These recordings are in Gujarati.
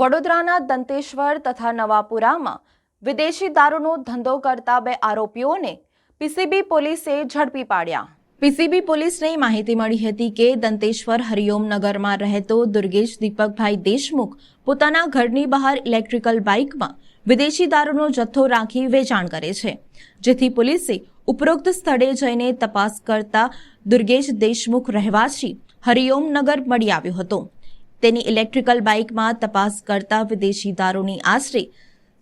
વડોદરાના દંતેશ્વર તથા નવાપુરામાં વિદેશી દારૂનો ધંધો કરતા બે આરોપીઓને પીસીબી પોલીસે ઝડપી પાડ્યા. પીસીબી પોલીસને માહિતી મળી હતી કે દંતેશ્વર હરિઓમ નગરમાં રહેતો દુર્ગેશ દીપકભાઈ દેશમુખ પોતાના ઘરની બહાર ઇલેક્ટ્રિકલ બાઇકમાં વિદેશી દારૂનો જથ્થો રાખી વેચાણ કરે છે. જેથી પોલીસે ઉપરોક્ત સ્થળે જઈને તપાસ કરતા દુર્ગેશ દેશમુખ રહેવાસી હરિઓમ નગર મળી આવ્યો હતો. તેની ઇલેક્ટ્રિકલ બાઇકમાં તપાસ કરતા વિદેશી દારૂની આશરે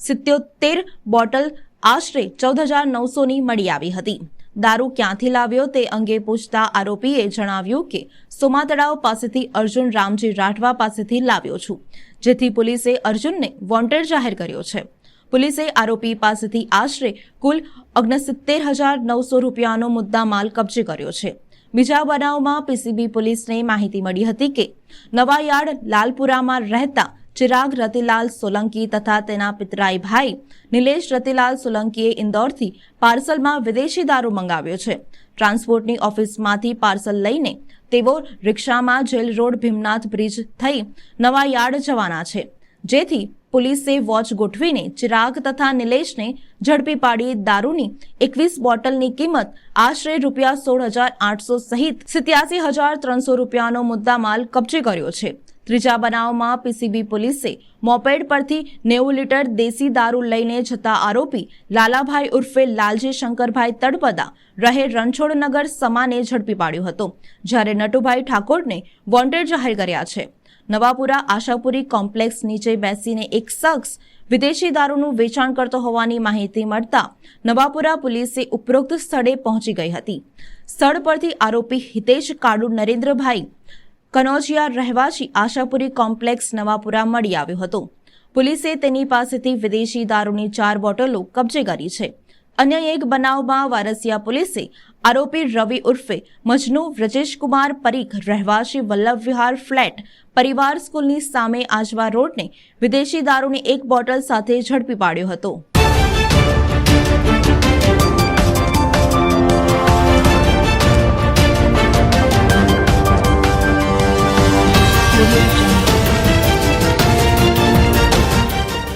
સિત્યોતેર બોટલ આશરે ચૌદ હજાર નવસોની મળી આવી હતી. દારૂ ક્યાંથી લાવ્યો તે અંગે પૂછતા આરોપીએ જણાવ્યું કે સોમા તળાવ પાસેથી અર્જુન રામજી રાઠવા પાસેથી લાવ્યો છું, જેથી પોલીસે અર્જુનને વોન્ટેડ જાહેર કર્યો છે. પોલીસે આરોપી પાસેથી આશરે કુલ ઓગણસિત્તેર હજાર નવસો રૂપિયાનો મુદ્દા માલ કબજે કર્યો છે. બીજા બનાવમાં પીસીબી પોલીસને માહિતી મળી હતી કે નવાયાર્ડ લાલપુરામાં રહેતા ચિરાગ રતિલાલ સોલંકી તથા તેના પિતરાઈ ભાઈ નિલેશ રતિલાલ સોલંકીએ ઇન્દોરથી પાર્સલમાં વિદેશી દારૂ મંગાવ્યો છે. ટ્રાન્સપોર્ટની ઓફિસમાંથી પાર્સલ લઈને તેઓ રિક્ષામાં જેલ રોડ ભીમનાથ બ્રિજ થઈ નવાયાર્ડ જવાના છે. જેથી પોલીસે વોચ ગોઠવીને ચિરાગ તથા નિલેશને ઝડપી પાડી દારૂની એકવીસ બોટલની કિંમત આશરે રૂપિયા સોળ હજાર આઠસો સહિત સિત્યાસી હજાર ત્રણસો રૂપિયાનો મુદ્દામાલ કબજે કર્યો છે. ત્રીજા બનાવમાં પીસીબી પોલીસે મોપેડ પરથી નેવું લીટર દેશી દારૂ લઈને જતા આરોપી લાલાભાઈ ઉર્ફે લાલજી શંકરભાઈ તળપદા રહે રણછોડનગર સમાને ઝડપી પાડ્યો હતો, જ્યારે નટુભાઈ ઠાકોરને વોન્ટેડ જાહેર કર્યા છે. નવાપુરા આશાપુરી કોમ્પ્લેક્સ નીચે બેસીને એક શખ્સ વિદેશી દારૂનું વેચાણ કરતો હોવાની માહિતી મળતા નવાપુરા પોલીસે ઉપરોક્ત સ્થળે પહોંચી ગઈ હતી. સ્થળ પરથી આરોપી હિતેશ કાડુ નરેન્દ્રભાઈ કનોજિયા રહેવાસી આશાપુરી કોમ્પ્લેક્સ નવાપુરા મળી આવ્યો હતો. પોલીસે તેની પાસેથી વિદેશી દારૂની ચાર બોટલો કબજે કરી છે. અન્ય એક બનાવમાં વારસિયા પોલીસે આરોપી રવિ ઉર્ફે મજનુ વ્રજેશકુમાર પરીખ રહેવાસી વલ્લભ વિહાર ફ્લેટ પરિવાર સ્કૂલની સામે આજવા રોડને વિદેશી દારૂની એક બોટલ સાથે ઝડપી પાડ્યો હતો